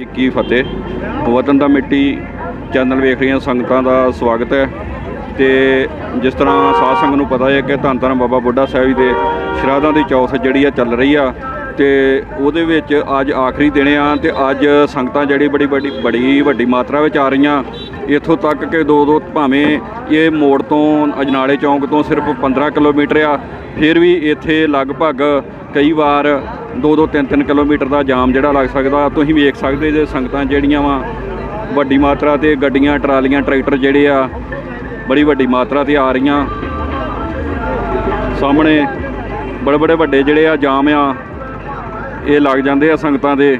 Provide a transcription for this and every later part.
ਜੀ, ਕੀ ਫਤਿਹ। ਵਤਨ ਦਾ ਮਿੱਟੀ ਚੈਨਲ ਵੇਖ ਰਹੀਆਂ ਸੰਗਤਾਂ ਦਾ ਸਵਾਗਤ ਹੈ ਤੇ ਜਿਸ ਤਰ੍ਹਾਂ ਸਾਧ ਸੰਗਤ ਨੂੰ ਪਤਾ ਹੈ ਕਿ ਧੰਨ ਧੰਨ ਬਾਬਾ ਬੁੱਢਾ ਸਾਹਿਬ ਜੀ ਦੇ ਸ਼ਰਾਧਾਂ ਦੀ ਚੌਥ ਜਿਹੜੀ ਆ ਚੱਲ ਰਹੀ ਆ ਤੇ ਉਹਦੇ ਵਿੱਚ ਅੱਜ ਆਖਰੀ ਦਿਨ ਆ ਤੇ ਅੱਜ ਸੰਗਤਾਂ ਜਿਹੜੀ ਬੜੀ ਬੜੀ ਬੜੀ ਵੱਡੀ ਮਾਤਰਾ ਵਿੱਚ ਆ ਰਹੀਆਂ। ਇੱਥੋਂ ਤੱਕ ਕਿ ਦੋ ਦੋ ਭਾਵੇਂ ਇਹ ਮੋੜ ਤੋਂ ਅਜਨਾਲੇ ਚੌਂਕ ਤੋਂ ਸਿਰਫ 15 ਕਿਲੋਮੀਟਰ ਆ, ਫਿਰ ਵੀ ਇੱਥੇ ਲਗਭਗ ਕਈ ਵਾਰ 2-2 3-3 ਕਿਲੋਮੀਟਰ ਦਾ ਜਾਮ ਜਿਹੜਾ ਲੱਗ ਸਕਦਾ, ਤੁਸੀਂ ਵੇਖ ਸਕਦੇ ਜੇ ਸੰਗਤਾਂ ਜਿਹੜੀਆਂ ਵਾ, ਵੱਡੀ ਮਾਤਰਾ ਤੇ ਗੱਡੀਆਂ, ਟਰਾਲੀਆਂ, ਟਰੈਕਟਰ ਜਿਹੜੇ ਆ, ਬੜੀ ਵੱਡੀ ਮਾਤਰਾ ਤੇ ਆ ਰਹੀਆਂ। ਸਾਹਮਣੇ ਬੜੇ ਬੜੇ ਵੱਡੇ ਜਿਹੜੇ ਆ ਜਾਮ ਆ, ਇਹ ਲੱਗ ਜਾਂਦੇ ਆ ਸੰਗਤਾਂ ਦੇ।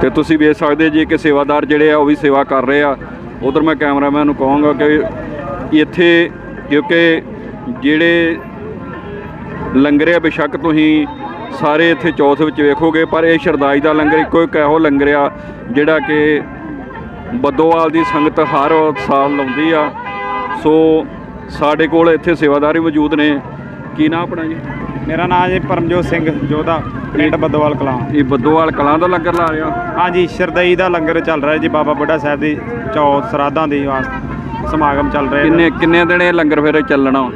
ਤੇ ਤੁਸੀਂ ਵੇਖ ਸਕਦੇ ਜੀ ਕਿ ਸੇਵਾਦਾਰ ਜਿਹੜੇ ਆ, ਉਹ ਵੀ ਸੇਵਾ ਕਰ ਰਹੇ ਆ। ਉਧਰ ਮੈਂ ਕੈਮਰਾਮੈਨ ਨੂੰ ਕਹਾਂਗਾ ਕਿ ਇੱਥੇ ਕਿਉਂਕਿ ਜਿਹੜੇ ਲੰਗਰ ਆ ਬੇਸ਼ੱਕ ਤੁਸੀਂ ਸਾਰੇ ਇੱਥੇ ਚੌਥ ਵਿੱਚ ਵੇਖੋਗੇ ਪਰ ਇਹ ਸ਼ਰਦਾਈ ਦਾ ਲੰਗਰ ਇੱਕੋ ਇੱਕ ਇਹੋ ਲੰਗਰ ਆ ਜਿਹੜਾ ਕਿ ਬੱਦੋਵਾਲ ਦੀ ਸੰਗਤ ਹਰ ਸਾਲ ਲਾਉਂਦੀ ਆ। ਸੋ ਸਾਡੇ ਕੋਲ ਇੱਥੇ ਸੇਵਾਦਾਰ ਵੀ ਮੌਜੂਦ ਨੇ। ਕੀ ਨਾਮ ਆਪਣਾ ਜੀ? ਮੇਰਾ ਨਾਮ ਜੀ ਪਰਮਜੋਤ ਸਿੰਘ ਜੋਧਾ ਪਿੰਡ ਬੱਦੋਵਾਲ ਕਲਾਂ। ਇਹ ਬੱਦੋਵਾਲ ਕਲਾਂ ਦਾ ਲੰਗਰ ਲਾ ਰਿਹਾ ਹਾਂਜੀ ਸ਼ਰਦਈ ਦਾ ਲੰਗਰ ਚੱਲ ਰਿਹਾ ਜੀ ਬਾਬਾ ਬੁੱਢਾ ਸਾਹਿਬ ਦੀ ਚੌਥ ਸਰਾਧਾਂ ਦੀ ਵਾਸਤੇ ਸਮਾਗਮ ਚੱਲ ਰਿਹਾ ਕਿੰਨੇ ਕਿੰਨੇ ਦਿਨ ਇਹ ਲੰਗਰ ਫਿਰ ਚੱਲਣਾ?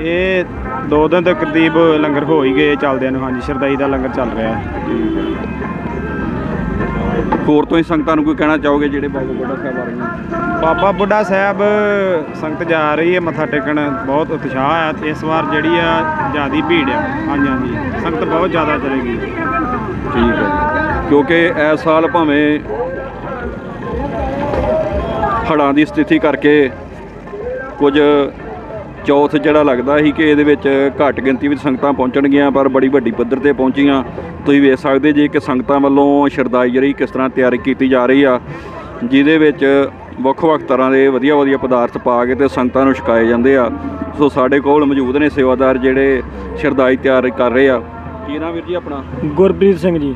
ਇਹ ਦੋ ਦਿਨ ਦੇ ਕਰੀਬ ਲੰਗਰ ਹੋ ਹੀ ਗਏ ਚੱਲਦੇ ਨੂੰ ਹਾਂਜੀ ਸ਼ਰਦਈ ਦਾ ਲੰਗਰ ਚੱਲ ਰਿਹਾ ਹੈ। ਹੋਰ ਤੋਂ ਹੀ ਸੰਗਤਾਂ ਨੂੰ ਕੋਈ ਕਹਿਣਾ ਚਾਹੋਗੇ ਜਿਹੜੇ ਬਾਬਾ ਬੁੱਢਾ ਸਾਹਿਬ ਆ ਰਹੀਆਂ ਬਾਬਾ ਬੁੱਢਾ ਸਾਹਿਬ ਸੰਗਤ ਜਾ ਰਹੀ ਹੈ ਮੱਥਾ ਟੇਕਣ ਬਹੁਤ ਉਤਸ਼ਾਹ ਆ। ਇਸ ਵਾਰ ਜਿਹੜੀ ਆ ਜਿਆਦੀ ਭੀੜ ਆ। ਹਾਂਜੀ ਹਾਂਜੀ ਸੰਗਤ ਬਹੁਤ ਜ਼ਿਆਦਾ ਚਲੇਗੀ। ਠੀਕ ਹੈ। ਜੀ ਕਿਉਂਕਿ ਇਸ ਸਾਲ ਭਾਵੇਂ ਹੜ੍ਹਾਂ ਦੀ ਸਥਿਤੀ ਕਰਕੇ ਕੁਝ ਚੌਥ ਜਿਹੜਾ ਲੱਗਦਾ ਸੀ ਕਿ ਇਹਦੇ ਵਿੱਚ ਘੱਟ ਗਿਣਤੀ ਵਿੱਚ ਸੰਗਤਾਂ ਪਹੁੰਚਣਗੀਆਂ ਪਰ ਬੜੀ ਵੱਡੀ ਪੱਧਰ ਤੇ ਪਹੁੰਚੀਆਂ। ਤੁਸੀਂ ਵੇਖ ਸਕਦੇ ਜੀ ਕਿ ਸੰਗਤਾਂ ਵੱਲੋਂ ਸ਼ਰਦਾਈ ਜਿਹੜੀ ਕਿਸ ਤਰ੍ਹਾਂ ਤਿਆਰੀ ਕੀਤੀ ਜਾ ਰਹੀ ਆ ਜਿਹਦੇ ਵਿੱਚ ਵੱਖ-ਵੱਖ ਤਰ੍ਹਾਂ ਦੇ ਵਧੀਆ-ਵਧੀਆ ਪਦਾਰਥ ਪਾ ਕੇ ਤੇ ਸੰਗਤਾਂ ਨੂੰ ਛਕਾਏ ਜਾਂਦੇ ਆ। ਸੋ ਸਾਡੇ ਕੋਲ ਮੌਜੂਦ ਨੇ ਸੇਵਾਦਾਰ ਜਿਹੜੇ ਸ਼ਰਦਾਈ ਤਿਆਰ ਕਰ ਰਹੇ ਆ। ਕੀ ਨਾਮ ਵੀਰ ਜੀ ਆਪਣਾ? ਗੁਰਪ੍ਰੀਤ ਸਿੰਘ ਜੀ।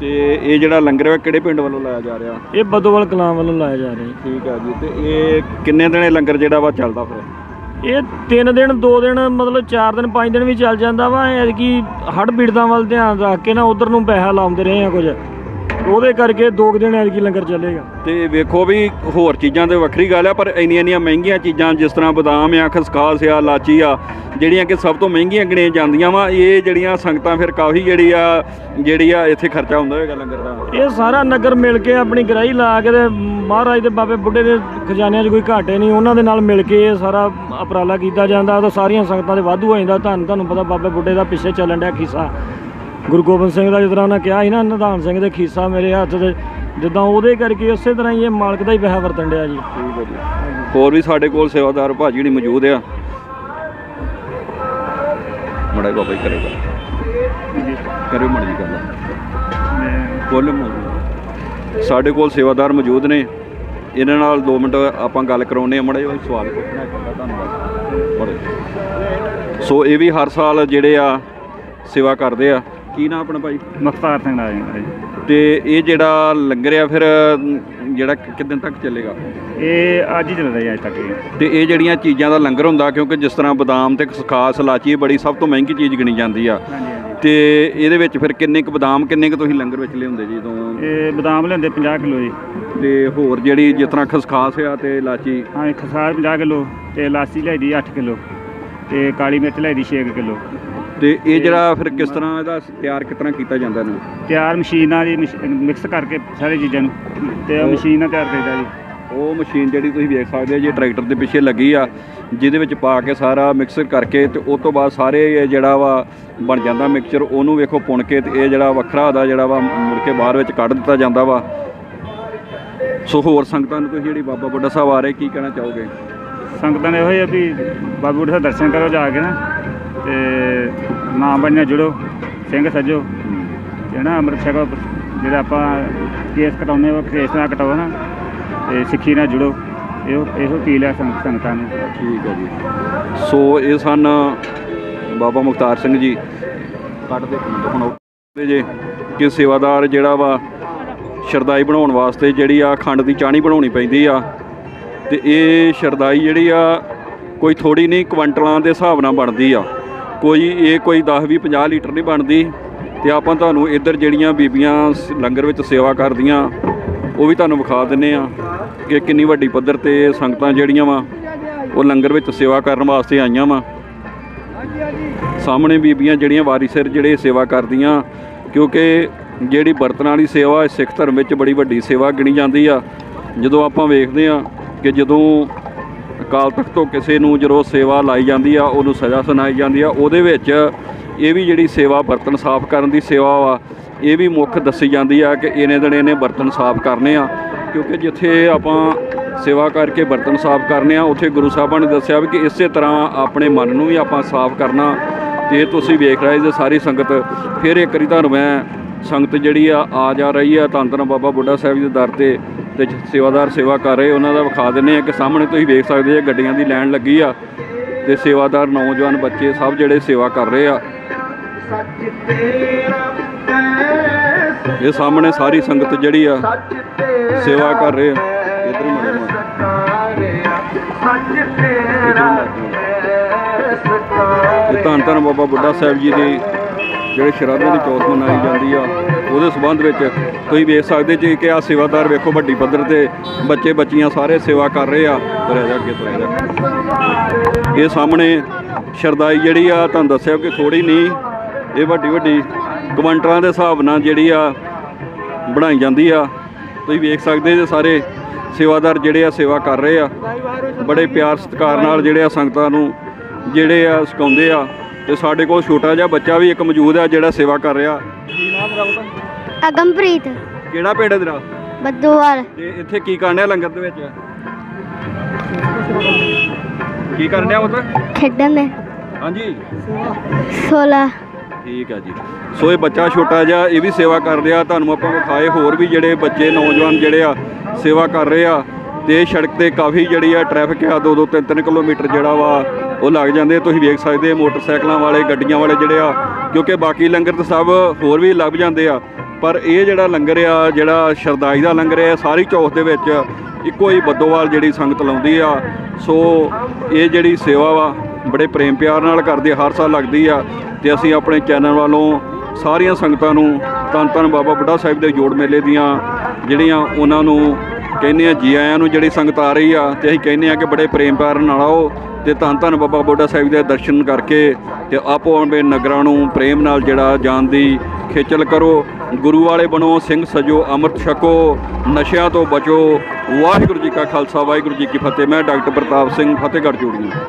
ਤੇ ਇਹ ਜਿਹੜਾ ਲੰਗਰ ਹੈ ਕਿਹੜੇ ਪਿੰਡ ਵੱਲੋਂ ਲਾਇਆ ਜਾ ਰਿਹਾ? ਇਹ ਬਦੋਵਾਲ ਕਲਾਂ ਵੱਲੋਂ ਲਾਇਆ ਜਾ ਰਿਹਾ। ਠੀਕ ਹੈ ਜੀ ਤੇ ਇਹ ਕਿੰਨੇ ਦਿਨ ਲੰਗਰ ਜਿਹੜਾ ਵਾ ਚੱਲਦਾ ਫਿਰ? ਇਹ ਤਿੰਨ ਦਿਨ, ਦੋ ਦਿਨ, ਮਤਲਬ ਚਾਰ ਦਿਨ, ਪੰਜ ਦਿਨ ਵੀ ਚੱਲ ਜਾਂਦਾ ਵਾ। ਐਤਕੀ ਹੜ ਪੀੜਤਾਂ ਵੱਲ ਧਿਆਨ ਰੱਖ ਕੇ ਨਾ ਉਧਰ ਨੂੰ ਪੈਸਾ ਲਾਉਂਦੇ ਰਹੇ ਆ ਕੁਝ। ਉਹਦੇ ਕਰਕੇ ਦੋ ਕੁ ਦਿਨ ਐਤਕੀ ਲੰਗਰ ਚੱਲੇਗਾ। ਤੇ ਵੇਖੋ ਵੀ ਹੋਰ ਚੀਜ਼ਾਂ ਤੇ ਵੱਖਰੀ ਗੱਲ ਆ ਪਰ ਇੰਨੀਆਂ ਇੰਨੀਆਂ ਮਹਿੰਗੀਆਂ ਚੀਜ਼ਾਂ ਜਿਸ ਤਰ੍ਹਾਂ ਬਦਾਮ ਆ ਖਸਖਾਸ ਆ ਲਾਚੀ ਆ ਜਿਹੜੀਆਂ ਕਿ ਸਭ ਤੋਂ ਮਹਿੰਗੀਆਂ ਗਿਣੀਆਂ ਜਾਂਦੀਆਂ ਵਾ ਇਹ ਜਿਹੜੀਆਂ ਸੰਗਤਾਂ ਫਿਰ ਕਾਫੀ ਜਿਹੜੀ ਆ ਜਿਹੜੀ ਆ ਇੱਥੇ ਖਰਚਾ ਹੁੰਦਾ ਹੋਏਗਾ ਲੰਗਰ ਦਾ। ਇਹ ਸਾਰਾ ਨਗਰ ਮਿਲ ਕੇ ਆਪਣੀ ਗਰਾਈ ਲਾ ਕੇ ਤੇ ਮਹਾਰਾਜ ਦੇ ਬਾਬੇ ਬੁੱਢੇ ਦੇ ਖਜ਼ਾਨਿਆਂ 'ਚ ਕੋਈ ਘਾਟੇ ਨਹੀਂ ਉਹਨਾਂ ਦੇ ਨਾਲ ਮਿਲ ਕੇ ਇਹ ਸਾਰਾ ਉਪਰਾਲਾ ਕੀਤਾ ਜਾਂਦਾ ਤਾਂ ਸਾਰੀਆਂ ਸੰਗਤਾਂ ਦੇ ਵਾਧੂ ਹੋ ਜਾਂਦਾ ਤੁਹਾਨੂੰ ਤੁਹਾਨੂੰ ਪਤਾ ਬਾਬੇ ਬੁੱਢੇ ਦਾ ਪਿੱਛੇ ਚੱਲਣ ਡਿਆ ਖੀਸਾ। ਗੁਰੂ ਗੋਬਿੰਦ ਸਿੰਘ ਦਾ ਜਿਸ ਤਰ੍ਹਾਂ ਉਹਨਾਂ ਕਿਹਾ ਸੀ ਨਾ, ਨਿਧਾਨ ਸਿੰਘ ਦੇ ਖੀਸਾ ਮੇਰੇ ਹੱਥ ਦੇ, ਜਿੱਦਾਂ ਉਹਦੇ ਕਰਕੇ ਉਸੇ ਤਰ੍ਹਾਂ ਹੀ ਇਹ ਮਾਲਕ ਦਾ ਹੀ ਪੈਸਾ ਵਰਤਣ ਡਿਆ ਜੀ। ਹੋਰ ਵੀ ਸਾਡੇ ਕੋਲ ਸੇਵਾਦਾਰ ਭਾਜੀ ਨਹੀਂ ਮੌਜੂਦ ਆ। ਮੜਾ ਬਾਬਾ ਜੀ ਕਰੇਗਾ ਕਰਿਓ ਮੜੀ ਗੱਲ। ਕੋਲ ਸਾਡੇ ਕੋਲ ਸੇਵਾਦਾਰ ਮੌਜੂਦ ਨੇ। ਇਹਨਾਂ ਨਾਲ 2 ਮਿੰਟ ਆਪਾਂ ਗੱਲ ਕਰਾਉਨੇ ਆ ਮੜਾ ਜਿਹਾ ਸਵਾਲ ਪੁੱਛਣਾ ਹੈ ਧੰਨਵਾਦ। ਸੋ ਇਹ ਵੀ ਹਰ ਸਾਲ ਜਿਹੜੇ ਆ ਸੇਵਾ ਕਰਦੇ ਆ। ਕੀ ਨਾਮ ਆਪਣਾ ਭਾਈ? ਮੁਖਤਾਰ ਸਿੰਘ ਦਾ ਜੀ ਤੇ ਇਹ ਜਿਹੜਾ ਲੰਗਰ ਆ ਫਿਰ ਜਿਹੜਾ ਕਿੰਨੇ ਤੱਕ ਚੱਲੇਗਾ? ਇਹ ਅੱਜ ਹੀ ਚੱਲ ਰਿਹਾ ਅੱਜ ਤੱਕ ਇਹ ਤੇ ਇਹ ਜਿਹੜੀਆਂ ਚੀਜ਼ਾਂ ਦਾ ਲੰਗਰ ਹੁੰਦਾ ਕਿਉਂਕਿ ਜਿਸ ਤਰ੍ਹਾਂ ਬਦਾਮ ਤੇ ਖਸਖਾਸ ਇਲਾਚੀ ਇਹ ਬੜੀ ਸਭ ਤੋਂ ਮਹਿੰਗੀ ਚੀਜ਼ ਗਿਣੀ ਜਾਂਦੀ ਆ। ਹਾਂਜੀ ਹਾਂਜੀ। ਤੇ ਇਹਦੇ ਵਿੱਚ ਫਿਰ ਕਿੰਨੇ ਕੁ ਬਦਾਮ ਕਿੰਨੇ ਕੁ ਤੁਸੀਂ ਲੰਗਰ ਵਿੱਚ ਲਿਆਉਂਦੇ ਜੀ ਜਦੋਂ? ਇਹ ਬਦਾਮ ਲੈਂਦੇ 50 ਕਿਲੋ ਜੀ। ਤੇ ਹੋਰ ਜਿਹੜੀ ਜਿਸ ਤਰ੍ਹਾਂ ਖਸਖਾਸ ਆ ਤੇ ਇਲਾਚੀ? ਹਾਂ ਖਸਾਰ 50 ਕਿਲੋ ਤੇ ਲਾਸੀ ਲਿਆਈ 8 ਕਿਲੋ ਤੇ ਕਾਲੀ ਮਿਰਚ ਲਿਆਈ 6 ਕਿਲੋ। ਤੇ ਇਹ ਜਿਹੜਾ ਫਿਰ ਕਿਸ ਤਰ੍ਹਾਂ ਇਹਦਾ ਤਿਆਰ ਕਿਸ ਤਰ੍ਹਾਂ ਕੀਤਾ ਜਾਂਦਾ ਇਹਨੂੰ? ਤਿਆਰ ਮਸ਼ੀਨਾਂ ਦੀ ਮਿਕਸ ਕਰਕੇ ਸਾਰੀ ਚੀਜ਼ਾਂ ਨੂੰ ਤੇ ਮਸ਼ੀਨ ਨਾਲ ਤਿਆਰ ਕਰਦਾ ਜੀ। ਉਹ ਮਸ਼ੀਨ ਜਿਹੜੀ ਤੁਸੀਂ ਵੇਖ ਸਕਦੇ ਹੋ ਜੀ ਟਰੈਕਟਰ ਦੇ ਪਿੱਛੇ ਲੱਗੀ ਆ ਜਿਹਦੇ ਵਿੱਚ ਪਾ ਕੇ ਸਾਰਾ ਮਿਕਸਰ ਕਰਕੇ ਤੇ ਉਸ ਤੋਂ ਬਾਅਦ ਸਾਰੇ ਇਹ ਜਿਹੜਾ ਵਾ ਬਣ ਜਾਂਦਾ ਮਿਕਸਚਰ ਉਹਨੂੰ ਵੇਖੋ ਪੁਣ ਕੇ ਤੇ ਇਹ ਜਿਹੜਾ ਵੱਖਰਾ ਦਾ ਜਿਹੜਾ ਵਾ ਮੁੜ ਕੇ ਬਾਹਰ ਵਿੱਚ ਕੱਢ ਦਿੱਤਾ ਜਾਂਦਾ ਵਾ। ਸੋ ਹੋਰ ਸੰਗਤਾਂ ਨੂੰ ਤੁਸੀਂ ਜਿਹੜੀ ਬਾਬਾ ਬੁੱਢਾ ਸਾਹਿਬ ਆ ਰਹੇ ਕੀ ਕਹਿਣਾ ਚਾਹੋਗੇ? ਸੰਗਤਾਂ ਨੇ ਇਹੋ ਹੀ ਆ ਵੀ ਬਾਬਾ ਬੁੱਢਾ ਸਾਹਿਬ ਦਰਸ਼ਨ ਕਰੋ ਜਾ ਕੇ ਨਾ। ਤੇ ਨਾਮ ਬਣਿਆ ਜੁੜੋ, ਸਿੰਘ ਸੱਜੋ। ਤੇ ਨਾ ਅੰਮ੍ਰਿਤ ਛਕੋ, ਜਿਹੜਾ ਆਪਾਂ ਕੇਸ ਕਟਾਉਂਦੇ ਉਹ ਕੇਸ ਨਾਲ ਕਟਾਓ ਨਾ, ਤੇ ਸਿੱਖੀ ਨਾਲ ਜੁੜੋ। ਇਹੋ ਇਹੋ ਅਪੀਲ ਹੈ ਸੰਗ- ਸੰਗਤਾਂ ਨੂੰ। ਠੀਕ ਹੈ ਜੀ। ਸੋ ਇਹ ਸਨ ਬਾਬਾ ਮੁਖਤਾਰ ਸਿੰਘ ਜੀ। ਕੱਢ ਦੇ ਹੁਣ ਉਹ ਜੇ ਕਿ ਸੇਵਾਦਾਰ ਜਿਹੜਾ ਵਾ, ਸ਼ਰਦਾਈ ਬਣਾਉਣ ਵਾਸਤੇ ਜਿਹੜੀ ਆ ਖੰਡ ਦੀ ਚਾਣੀ ਬਣਾਉਣੀ ਪੈਂਦੀ ਆ। ਤੇ ਇਹ ਸ਼ਰਦਾਈ ਜਿਹੜੀ ਆ, ਕੋਈ ਥੋੜੀ ਨਹੀਂ ਕੁਆਂਟਲਾਂ ਦੇ ਹਿਸਾਬ ਨਾਲ ਬਣਦੀ ਆ। ਕੋਈ ਇਹ ਕੋਈ 10 20 50 ਲੀਟਰ ਨਹੀਂ ਬਣਦੀ ਤੇ ਆਪਾਂ ਤੁਹਾਨੂੰ ਇੱਧਰ ਜਿਹੜੀਆਂ ਬੀਬੀਆਂ ਸ- ਲੰਗਰ ਵਿੱਚ ਸੇਵਾ ਕਰਦੀਆਂ, ਉਹ ਵੀ ਤੁਹਾਨੂੰ ਵਿਖਾ ਦਿੰਨੇ ਆ ਕਿ ਕਿੰਨੀ ਵੱਡੀ ਪੱਧਰ ਤੇ ਸੰਗਤਾਂ ਜਿਹੜੀਆਂ ਵਾ, ਉਹ ਲੰਗਰ ਵਿੱਚ ਸੇਵਾ ਕਰਨ ਵਾਸਤੇ ਆਈਆਂ ਵਾ। ਸਾਹਮਣੇ ਬੀਬੀਆਂ ਜਿਹੜੀਆਂ ਵਾਰੀ ਸਿਰ ਜਿਹੜੇ ਸੇਵਾ ਕਰਦੀਆਂ, ਕਿਉਂਕਿ ਜਿਹੜੀ ਬਰਤਨ ਵਾਲੀ ਸੇਵਾ ਸਿੱਖ ਧਰਮ ਵਿੱਚ ਬੜੀ ਵੱਡੀ ਸੇਵਾ ਗਿਣੀ ਜਾਂਦੀ ਆ। ਜਦੋਂ ਆਪਾਂ ਵੇਖਦੇ ਆ ਕਿ ਜਦੋਂ ਅਕਾਲ ਤਖਤ ਤੋਂ ਕਿਸੇ ਨੂੰ ਜਦੋਂ ਸੇਵਾ ਲਾਈ ਜਾਂਦੀ ਆ, ਉਹਨੂੰ ਸਜ਼ਾ ਸੁਣਾਈ ਜਾਂਦੀ ਆ, ਉਹਦੇ ਵਿੱਚ ਇਹ ਵੀ ਜਿਹੜੀ ਸੇਵਾ ਬਰਤਨ ਸਾਫ਼ ਕਰਨ ਦੀ ਸੇਵਾ ਵਾ, ਇਹ ਵੀ ਮੁੱਖ ਦੱਸੀ ਜਾਂਦੀ ਆ ਕਿ ਇਹਨੇ ਦਿਨ ਇਹਨੇ ਬਰਤਨ ਸਾਫ਼ ਕਰਨੇ ਆ। ਕਿਉਂਕਿ ਜਿੱਥੇ ਆਪਾਂ ਸੇਵਾ ਕਰਕੇ ਬਰਤਨ ਸਾਫ਼ ਕਰਨੇ ਆ, ਉੱਥੇ ਗੁਰੂ ਸਾਹਿਬਾਂ ਨੇ ਦੱਸਿਆ ਵੀ ਕਿ ਇਸੇ ਤਰ੍ਹਾਂ ਆਪਣੇ ਮਨ ਨੂੰ ਵੀ ਆਪਾਂ ਸਾਫ਼ ਕਰਨਾ। ਤੇ ਤੁਸੀਂ ਵੇਖ ਰਹੇ ਜੇ ਸਾਰੀ ਸੰਗਤ, ਫਿਰ ਇੱਕ ਵਾਰੀ ਤੁਹਾਨੂੰ ਮੈਂ ਸੰਗਤ ਜਿਹੜੀ ਆ ਆ ਜਾ ਰਹੀ ਆ ਧੰਨ ਧੰਨ ਬਾਬਾ ਬੁੱਢਾ ਸਾਹਿਬ ਜੀ ਦੇ ਦਰ ਤੇ ਤੇ ਸੇਵਾਦਾਰ ਸੇਵਾ ਕਰ ਰਹੇ, ਉਹਨਾਂ ਦਾ ਵਿਖਾ ਦਿੰਨੇ ਆ ਕਿ ਸਾਹਮਣੇ ਤੁਸੀਂ ਵੇਖ ਸਕਦੇ ਆ ਗੱਡੀਆਂ ਦੀ ਲਾਈਨ ਲੱਗੀ ਆ ਤੇ ਸੇਵਾਦਾਰ ਨੌਜਵਾਨ ਬੱਚੇ ਸਭ ਜਿਹੜੇ ਸੇਵਾ ਕਰ ਰਹੇ ਆ। ਇਹ ਸਾਹਮਣੇ ਸਾਰੀ ਸੰਗਤ ਜਿਹੜੀ ਆ ਸੇਵਾ ਕਰ ਰਹੇ ਆ। ਇਧਰ ਮੜੇ ਇਹ ਧੰਨ ਧੰਨ ਬਾਬਾ ਬੁੱਢਾ ਸਾਹਿਬ ਜੀ ਦੀ ਜਿਹੜੇ ਸ਼ਰਾਧਾਂ ਦੀ ਚੌਥ ਮਨਾਈ ਜਾਂਦੀ ਆ। ਉਹਦੇ ਸਬੰਧ ਵਿੱਚ ਤੁਸੀਂ ਵੇਖ ਸਕਦੇ ਜੀ ਕਿ ਆ ਸੇਵਾਦਾਰ ਵੇਖੋ ਵੱਡੀ ਪੱਧਰ ਤੇ ਬੱਚੇ, ਬੱਚੀਆਂ ਸਾਰੇ ਸੇਵਾ ਕਰ ਰਹੇ ਆ। ਤੁਰਿਆ ਜਾ ਅੱਗੇ ਤੁਰਿਆ ਜਾ ਇਹ ਸਾਹਮਣੇ ਸ਼ਰਦਾਈ ਜਿਹੜੀ ਆ, ਤੁਹਾਨੂੰ ਦੱਸਿਆ ਕਿ ਥੋੜੀ ਨਹੀਂ, ਇਹ ਵੱਡੀ ਵੱਡੀ ਕੁਆਂਟਲਾਂ ਦੇ ਹਿਸਾਬ ਨਾਲ ਜਿਹੜੀ ਆ ਬਣਾਈ ਜਾਂਦੀ ਆ। ਤੁਸੀਂ ਵੇਖ ਸਕਦੇ ਜੇ ਸਾਰੇ ਸੇਵਾਦਾਰ ਜਿਹੜੇ ਆ ਸੇਵਾ ਕਰ ਰਹੇ ਆ। ਬੜੇ ਪਿਆਰ ਸਤਿਕਾਰ ਨਾਲ ਜਿਹੜੇ ਆ ਸੰਗਤਾਂ ਨੂੰ ਜਿਹੜੇ ਆ ਸਿਖਾਉਂਦੇ ਆ। ਤੇ ਸਾਡੇ ਕੋਲ ਛੋਟਾ ਜਿਹਾ ਬੱਚਾ ਵੀ ਇੱਕ ਮੌਜੂਦ ਆ ਜਿਹੜਾ ਸੇਵਾ ਕਰ ਰਿਹਾ। ਅਗਮਪ੍ਰੀਤ ਕਿਹੜਾ ਪਿੰਡ ਹੈ ਤੇਰਾ? ਬੱਦੋਵਾਲ। ਤੇ ਇੱਥੇ ਕੀ ਕਰਨਿਆ ਲੰਗਰ ਦੇ ਵਿੱਚ? ਕੀ ਕਰਨਿਆ ਉਹ ਖੇਡਣ ਦੇ। ਹਾਂਜੀ। 16 ਠੀਕ ਹੈ ਜੀ। ਸੋ ਇਹ ਬੱਚਾ ਛੋਟਾ ਜਿਹਾ ਇਹ ਵੀ ਸੇਵਾ ਕਰ ਰਿਹਾ। ਤੁਹਾਨੂੰ ਆਪਾਂ ਵਿਖਾਏ ਹੋਰ ਵੀ ਜਿਹੜੇ ਬੱਚੇ ਨੌਜਵਾਨ ਜਿਹੜੇ ਆ ਸੇਵਾ ਕਰ ਰਹੇ ਆ। ਤੇ ਸੜਕ ਤੇ ਕਾਫੀ ਜਿਹੜੀ ਆ ਟ੍ਰੈਫਿਕ ਆ 2-2 3-3 ਕਿਲੋਮੀਟਰ ਜਿਹੜਾ ਵਾ ਉਹ ਲੱਗ ਜਾਂਦੇ। ਤੁਸੀਂ ਵੇਖ ਸਕਦੇ ਮੋਟਰਸਾਈਕਲਾਂ ਵਾਲੇ ਗੱਡੀਆਂ ਵਾਲੇ ਜਿਹੜੇ ਆ ਕਿਉਂਕਿ ਬਾਕੀ ਲੰਗਰ ਤਾਂ ਸਭ ਹੋਰ ਵੀ ਲੱਭ ਜਾਂਦੇ ਆ। ਪਰ ਇਹ ਜਿਹੜਾ ਲੰਗਰ ਆ, ਜਿਹੜਾ ਸ਼ਰਦਾਈ ਦਾ ਲੰਗਰ ਆ ਸਾਰੀ ਚੌਥ ਦੇ ਵਿੱਚ ਇੱਕੋ ਹੀ ਬੱਦੋਵਾਲ ਜਿਹੜੀ ਸੰਗਤ ਲਾਉਂਦੀ ਆ। ਸੋ ਇਹ ਜਿਹੜੀ ਸੇਵਾ ਵਾ, ਬੜੇ ਪ੍ਰੇਮ ਪਿਆਰ ਨਾਲ ਕਰਦੇ, ਹਰ ਸਾਲ ਲੱਗਦੀ ਆ ਤੇ ਅਸੀਂ ਆਪਣੇ ਚੈਨਲ ਵੱਲੋਂ ਸਾਰੀਆਂ ਸੰਗਤਾਂ ਨੂੰ ਧੰਨ ਧੰਨ ਬਾਬਾ ਬੁੱਢਾ ਸਾਹਿਬ ਦੇ ਜੋੜ ਮੇਲੇ ਦੀਆਂ ਜਿਹੜੀਆਂ ਉਹਨਾਂ ਨੂੰ ਕਹਿੰਦੇ ਆ ਜੀ ਆਇਆਂ ਨੂੰ ਜਿਹੜੀ ਸੰਗਤ ਆ ਰਹੀ ਆ ਤੇ ਅਸੀਂ ਕਹਿੰਦੇ ਆ ਕਿ ਬੜੇ ਪ੍ਰੇਮ ਪਿਆਰ ਨਾਲ ਆਓ ਤੇ ਧੰਨ ਧੰਨ ਬਾਬਾ ਬੁੱਢਾ ਸਾਹਿਬ ਦੇ ਦਰਸ਼ਨ ਕਰਕੇ ਤੇ ਆਪੋ ਆਪਣੇ ਨਗਰਾਂ ਨੂੰ ਪ੍ਰੇਮ ਨਾਲ ਜਿਹੜਾ ਜਾਣ ਦੀ ਖੇਚਲ ਕਰੋ, ਗੁਰੂ ਵਾਲੇ ਬਣੋ, ਸਿੰਘ ਸਜੋ, ਅੰਮ੍ਰਿਤ ਛਕੋ, ਨਸ਼ਿਆਂ ਤੋਂ ਬਚੋ। ਵਾਹਿਗੁਰੂ ਜੀ ਕਾ ਖਾਲਸਾ, ਵਾਹਿਗੁਰੂ ਜੀ ਕੀ ਫਤਿਹ। ਮੈਂ ਡਾਕਟਰ ਪ੍ਰਤਾਪ ਸਿੰਘ, ਫਤਿਹਗੜ੍ਹ ਚੂੜੀਆਂ।